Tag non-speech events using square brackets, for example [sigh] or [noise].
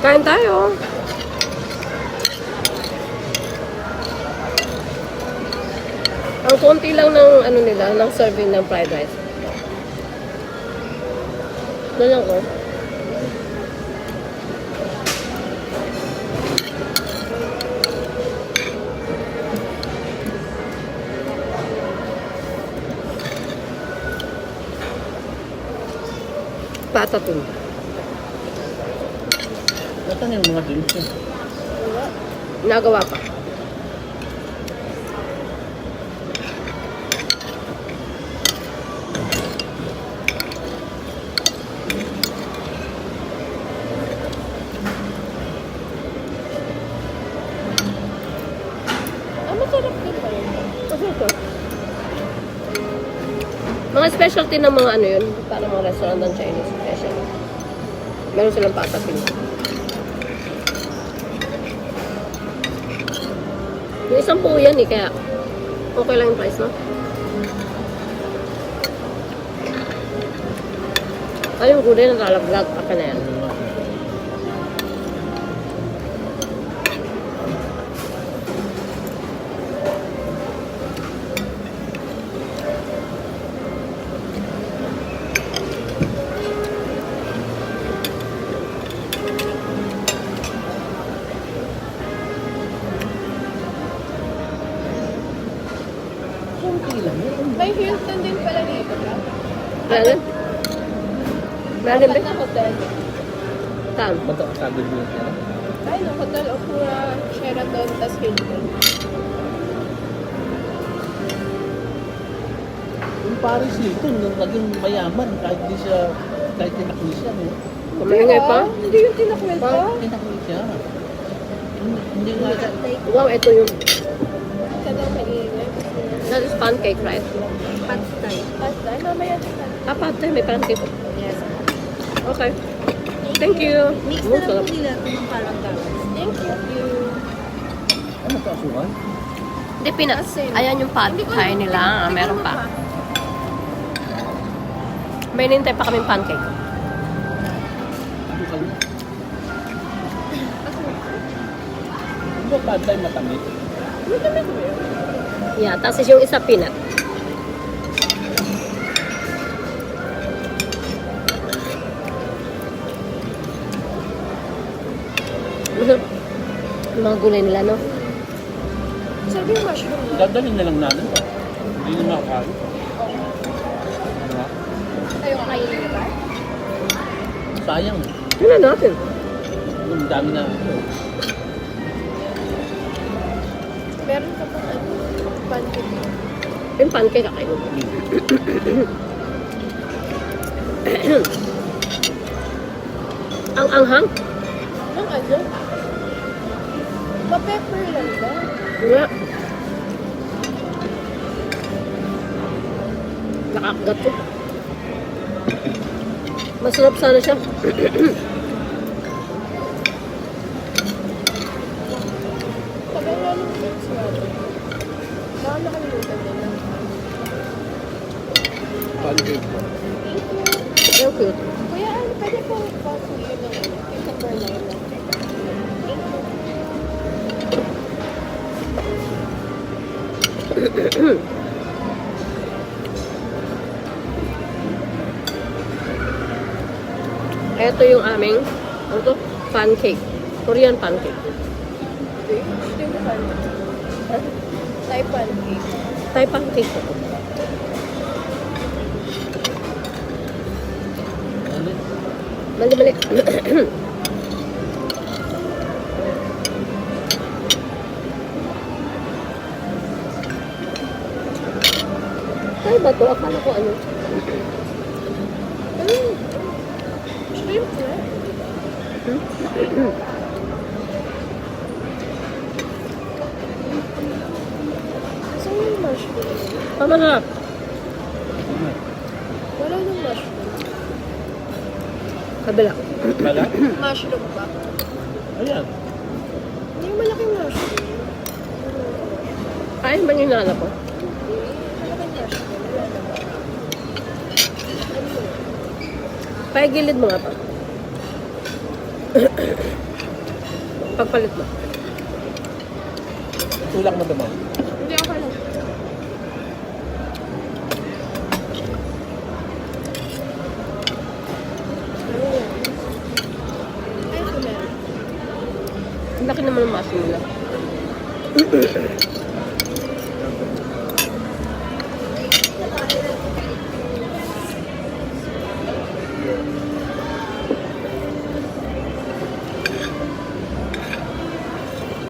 Kain tayo. Ang konti lang ng ano nila, ng serving ng fried rice. Ganyan ko. Patatun. Nasaan yung mga drinks niya? Nagawa pa. Ah. Mga specialty ng mga ano yun, para mga restaurant ng Chinese special. Meron silang patapin. Isang po yan eh, kaya okay lang yung price, no? Ay, yung gulay nalalaglag pa ka na yan. Kunti lang yun. May Hilton din pala dito. ba? Meron? Meron Apat ba? na hotel. Saan? Ba't ang sabi mo siya? Ay, no, Hotel Okura, Sheraton, tas Hilton. Yung Paris Hilton, yung naging mayaman kahit di siya, kahit tinakli siya, no? Kumaingay pa? Hindi yung tinakwento. Kahit tinakli siya. Hindi, nga. Wow, ito yung Ka daw maingay. That is pancake, right? Pastay. Pastay? Mamaya na ka. Ah, patay, may pancake. Yes. Okay. Thank you. Mix na lang po nila ito ng parang gawas. Thank you. Ano ka, asukan? Hindi, pinas. Ayan yung pad thai nila. Ah, meron pa. May nintay pa kaming pancake. Ano ka yun? Ano ba bad time matamis? Yeah, tapos yung isa peanut. Yung mga gulay nila, no? Sabi yung mushroom. Dadalhin na lang natin to. Hindi na makakain. Diba? Tayo kakainin na ba? Sayang. eh. Yun na natin. Ang dami na. Meron ka pang ano, pancake. Yung pancake kakainin mo. [clears throat] Ang anghang? Ang ano? Pa-pepper lang ba? Nga. Nakakagat ko. Masarap sana siya. [clears throat] Ano, ano. Thank you. Ito yung aming, ano to? Pancake. Korean pancake. Yung pancake. Thai pancake. Thai pancake po. Ano? Mali-mali. Ay, ba to? Akala ko ano. Mm. Shrimp na. [clears throat] Saan yung mushroom? Tama na. Wala nang mushroom. Kabila. Wala? Mushroom ba? Ayan. Hindi yung malaking mushroom. Ay, man yung nana ko. Pagilid mo nga pa. Pagpalit mo. Tulak mo naman. Hindi ako lang. Ay, ito meron. Ang laki naman ng maso nila.